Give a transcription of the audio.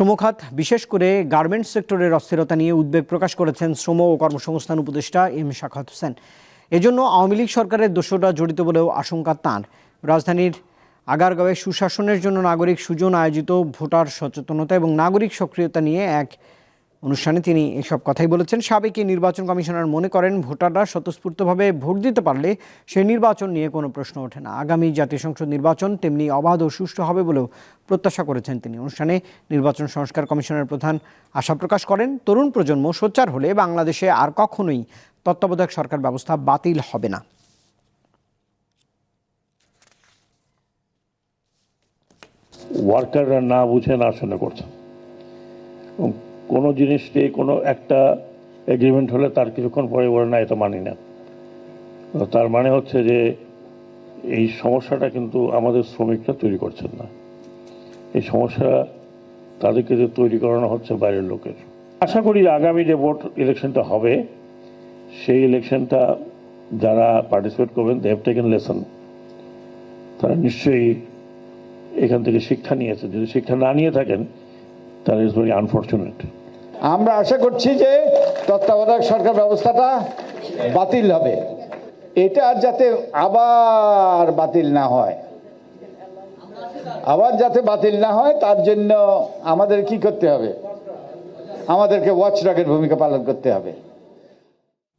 শ্রমখাত, বিশেষ করে গার্মেন্টস সেক্টরের অস্থিরতা নিয়ে উদ্বেগ প্রকাশ করেছেন শ্রম ও কর্মসংস্থান উপদেষ্টা এম শাখাত হোসেন। এজন্য আওয়ামী লীগ সরকারের দোষরা জড়িত বলেও আশঙ্কা তাঁর। রাজধানীর আগারগাঁওয়ে সুশাসনের জন্য নাগরিক সুজন আয়োজিত ভোটার সচেতনতা এবং নাগরিক সক্রিয়তা নিয়ে এক অনুষ্ঠানে তিনি এসব কথাই বলেছেন। সাবেক নির্বাচন কমিশনার মনে করেন, ভোটাররা স্বতঃস্ফূর্তভাবে ভোট দিতে পারলে সেই নির্বাচন নিয়ে কোনো প্রশ্ন ওঠে না। আগামী জাতীয় সংসদ নির্বাচন তেমনি অবাধ ও সুষ্ঠু হবে বলেও প্রত্যাশা করেছেন তিনি। অনুষ্ঠানে নির্বাচন সংস্কার কমিশনের প্রধান আশা প্রকাশ করেন, তরুণ প্রজন্ম সোচ্চার হলে বাংলাদেশে আর কখনোই তত্ত্বাবধায়ক সরকার ব্যবস্থা বাতিল হবে না। ওয়ার্কাররা না বুঝে না শুনে করছে। এবং জিনিস জিনিসকে কোনো একটা এগ্রিমেন্ট হলে তার কিছুক্ষণ পরে বলে, না, এটা মানি না। তার মানে হচ্ছে যে এই সমস্যাটা কিন্তু আমাদের শ্রমিকরা তৈরি করছেন না। এই সমস্যা তাদেরকে যে তৈরি করানো হচ্ছে বাইরের লোকের। আশা করি আগামী যে ভোট ইলেকশনটা হবে, সেই ইলেকশনটা যারা পার্টিসিপেট করবেন দেব টেকেন লেসন তারা নিশ্চয়ই এখান থেকে শিক্ষা নিয়েছে যদি শিক্ষা না নিয়ে থাকেন তাহলে ইজ ভেরি আনফর্চুনেট আমরা আশা করছি যে তত্ত্বাবধায়ক সরকার ব্যবস্থাটা বাতিল হবে। এটা যাতে আবার বাতিল না হয়। আবার যাতে বাতিল না হয়, তার জন্য আমাদের কি করতে হবে? আমাদেরকে ওয়াচ ওয়াচডগের ভূমিকা পালন করতে হবে।